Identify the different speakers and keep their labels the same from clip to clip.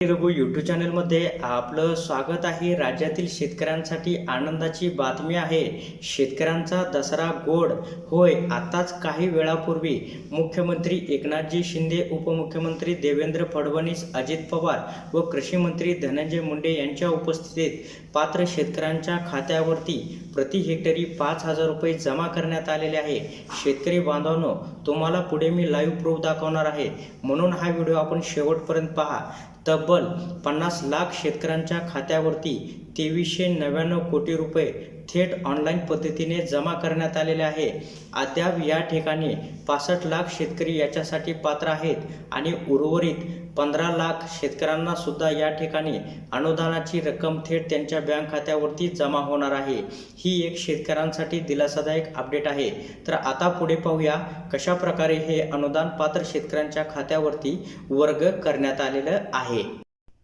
Speaker 1: Raghu YouTube चॅनलमध्ये आपलं स्वागत आहे. राज्यातील शेतकऱ्यांसाठी आनंदाची बातमी आहे. शेतकऱ्यांचा दसरा गोड. होय आताच काही वेळापूर्वी मुख्यमंत्री एकनाथजी शिंदे उपमुख्यमंत्री देवेंद्र फडणवीस अजित पवार व कृषी मंत्री धनंजय मुंडे यांच्या उपस्थितीत पात्र शेतकऱ्यांच्या खात्यावरती प्रति हेक्टरी पाच हजार रुपये जमा करण्यात आलेले आहे. शेतकरी बांधवांनो तुम्हाला पुढे मी लाईव्ह प्रूफ दाखवणार आहे. म्हणून हा व्हिडिओ आपण शेवटपर्यंत पहा. तब्बल पन्नास लाख शेतकऱ्यांच्या खात्यावरती तेवीसशे नव्याण्णव कोटी रुपये थेट ऑनलाईन पद्धतीने जमा करण्यात आलेले आहे. अद्याप या ठिकाणी पासष्ट लाख शेतकरी याच्यासाठी पात्र आहेत आणि उर्वरित पंधरा लाख शेतकऱ्यांना सुद्धा या ठिकाणी अनुदानाची रक्कम थेट त्यांच्या बँक खात्यावरती जमा होणार आहे. ही एक शेतकऱ्यांसाठी दिलासादायक अपडेट आहे. तर आता पुढे पाहूया कशा प्रकारे हे अनुदान पात्र शेतकऱ्यांच्या खात्यावरती वर्ग करण्यात आलेलं आहे.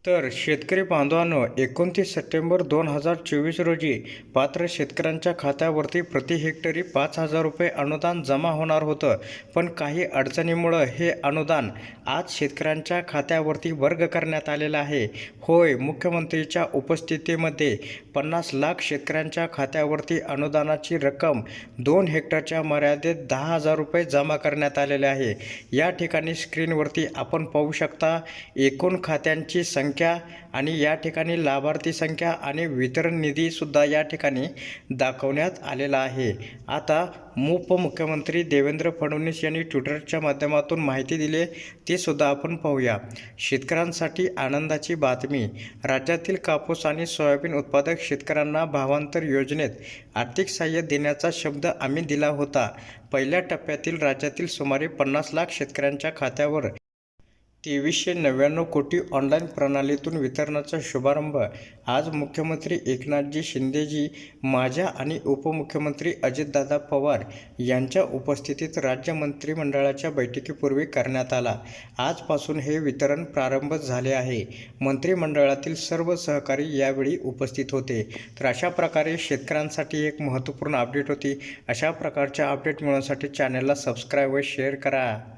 Speaker 1: तर शेतकरी बांधवांनो एकोणतीस सप्टेंबर दोन हजार चोवीस रोजी पात्र शेतकऱ्यांच्या खात्यावरती प्रति हेक्टरी पाच हजार रुपये अनुदान जमा होणार होतं. पण काही अडचणीमुळं हे अनुदान आज शेतकऱ्यांच्या खात्यावरती वर्ग करण्यात आलेलं आहे. होय मुख्यमंत्रीच्या उपस्थितीमध्ये पन्नास लाख शेतकऱ्यांच्या खात्यावरती अनुदानाची रक्कम दोन हेक्टरच्या मर्यादेत दहा हजार रुपये जमा करण्यात आलेले आहे. या ठिकाणी स्क्रीनवरती आपण पाहू शकता एकूण खात्यांची संख्या संख्या आणि या ठिकाणी लाभार्थी संख्या आणि वितरण निधीसुद्धा या ठिकाणी दाखवण्यात आलेला आहे. आता उपमुख्यमंत्री देवेंद्र फडणवीस यांनी ट्विटरच्या माध्यमातून माहिती दिली ते सुद्धा आपण पाहूया. शेतकऱ्यांसाठी आनंदाची बातमी. राज्यातील कापूस आणि सोयाबीन उत्पादक शेतकऱ्यांना भावांतर योजनेत आर्थिक सहाय्य देण्याचा शब्द आम्ही दिला होता. पहिल्या टप्प्यातील राज्यातील सुमारे पन्नास लाख शेतकऱ्यांच्या खात्यावर तेवीसशे नव्याण्णव कोटी ऑनलाईन प्रणालीतून वितरणाचा शुभारंभ. आज मुख्यमंत्री एकनाथजी शिंदेजी माझ्या आणि उपमुख्यमंत्री अजितदादा पवार यांच्या उपस्थितीत राज्य मंत्रिमंडळाच्या बैठकीपूर्वी करण्यात आला. आजपासून हे वितरण प्रारंभ झाले आहे. मंत्रिमंडळातील सर्व सहकारी यावेळी उपस्थित होते. तर अशा प्रकारे शेतकऱ्यांसाठी एक महत्त्वपूर्ण अपडेट होती. अशा प्रकारच्या अपडेट मिळवण्यासाठी चॅनलला सबस्क्राईब व शेअर करा.